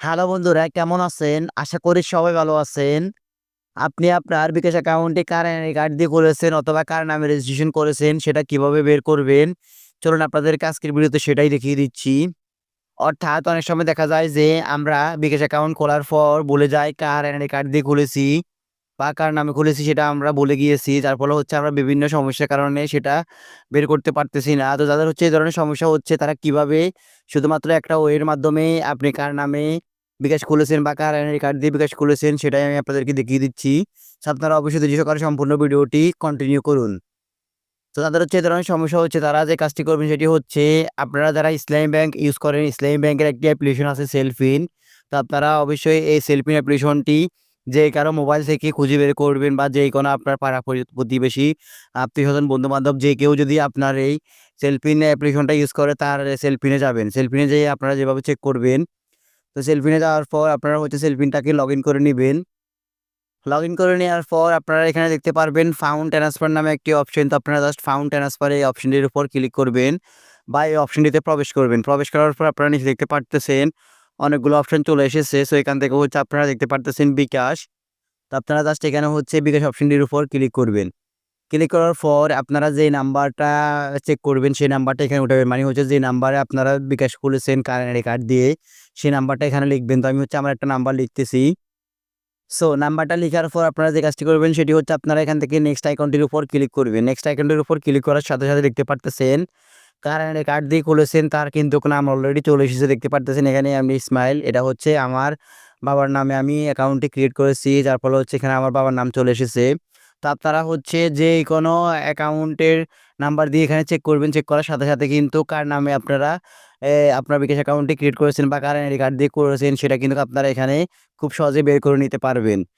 Hello বন্ধুরা, কেমন আছেন? আশা করি সবাই ভালো আছেন। আপনি আপনার বিকাশ অ্যাকাউন্টে কার কার্ড দিয়ে করেছেন অথবা কার নামে রেজিস্ট্রেশন করেছেন সেটা কীভাবে বের করবেন? চলুন আপনাদের আজকের ভিডিওতে সেটাই দেখিয়ে দিচ্ছি। অর্থাৎ অনেক সময় দেখা যায় যে আমরা বিকাশ অ্যাকাউন্ট খোলার পর বলে যাই কার এনআইডি কার্ড দিয়ে খুলেছি বা কার নামে খুলেছি সেটা আমরা বলে গিয়েছি। যার ফলে হচ্ছে আমরা বিভিন্ন সমস্যার কারণে সেটা বের করতে পারতেছি না। তো যাদের হচ্ছে এই ধরনের সমস্যা হচ্ছে তারা কীভাবে শুধুমাত্র একটা ওয়ের মাধ্যমে আপনি কার নামে বিকাশ খুলেছেন বা কার এনআইডি কার্ড দিয়ে বিকাশ খুলেছেন সেটাই আমি আপনাদেরকে দেখিয়ে দিচ্ছি। আপনারা অবশ্যই ধৈর্য সহকারে সম্পূর্ণ ভিডিওটি কন্টিনিউ করুন। তো তাদের হচ্ছে ধরনের সমস্যা হচ্ছে তারা যে কাজটি করবেন সেটি হচ্ছে আপনারা যারা ইসলামী ব্যাংক ইউজ করেন ইসলামী ব্যাংকের একটি অ্যাপ্লিকেশন আছে সেলফিন। তো আপনারা অবশ্যই এই সেলফিন অ্যাপ্লিকেশনটি যে কারও মোবাইল থেকে খুঁজে বের করবেন বা যে কোনো আপনার পাড়া পরি প্রতিবেশী, আত্মীয়স্বজন, বন্ধু-বান্ধব যে কেউ যদি আপনার এই সেলফিন অ্যাপ্লিকেশনটা ইউজ করে তার সেলফিনে যাবেন। সেলফিনে যেয়ে আপনারা যেভাবে চেক করবেন, তো সেলফিনে যাওয়ার পর আপনারা হচ্ছে সেলফিনটাকে লগইন করে নিবেন। লগইন করে নেওয়ার পর আপনারা এখানে দেখতে পারবেন ফাউন্ড ট্রান্সফার নামে একটি অপশন। তো আপনারা জাস্ট ফাউন্ড ট্রান্সফার এই অপশনটির উপর ক্লিক করবেন বা এই অপশনটিতে প্রবেশ করবেন। প্রবেশ করার পর আপনারা নিচে দেখতে পারতেছেন অনেকগুলো অপশন চলে এসেছে। সো এখান থেকে হচ্ছে আপনারা দেখতে পারতেছেন বিকাশ। তো আপনারা জাস্ট এখানে হচ্ছে বিকাশ অপশনটির উপর ক্লিক করবেন। ক্লিক করার পর আপনারা যে নাম্বারটা চেক করবেন সেই নাম্বারটা এখানে উঠাবেন। মানে হচ্ছে যে নাম্বারে আপনারা বিকাশ খুলেছেন কার এনআইডি কার্ড দিয়ে সেই নাম্বারটা এখানে লিখবেন। তো আমি হচ্ছে আমার একটা নাম্বার লিখতেছি। সো নাম্বারটা লিখার পর আপনারা যে কাজটি করবেন সেটি হচ্ছে আপনারা এখান থেকে নেক্সট আইকনটির উপর ক্লিক করবেন। নেক্সট আইকনটির উপর ক্লিক করার সাথে, সাথে দেখতে পারতেছেন কার এনআইডি কার্ড দিয়ে খুলেছেন তার কিন্তু নাম অলরেডি চলে এসেছে দেখতে পারতেছেন এখানে আমি ইসমাইল এটা হচ্ছে আমার বাবার নামে আমি অ্যাকাউন্টটি ক্রিয়েট করেছি যার ফলে হচ্ছে এখানে আমার বাবার নাম চলে এসেছে। তো আপনারা হচ্ছে যে কোনো অ্যাকাউন্টের নাম্বার দিয়ে এখানে চেক করবেন। চেক করার সাথে, সাথে কিন্তু কার নামে আপনারা আপনার বিকাশ অ্যাকাউন্টটি ক্রিয়েট করেছেন বা কার কার্ড দিয়ে করেছেন সেটা কিন্তু আপনারা এখানে খুব সহজে বের করে নিতে পারবেন।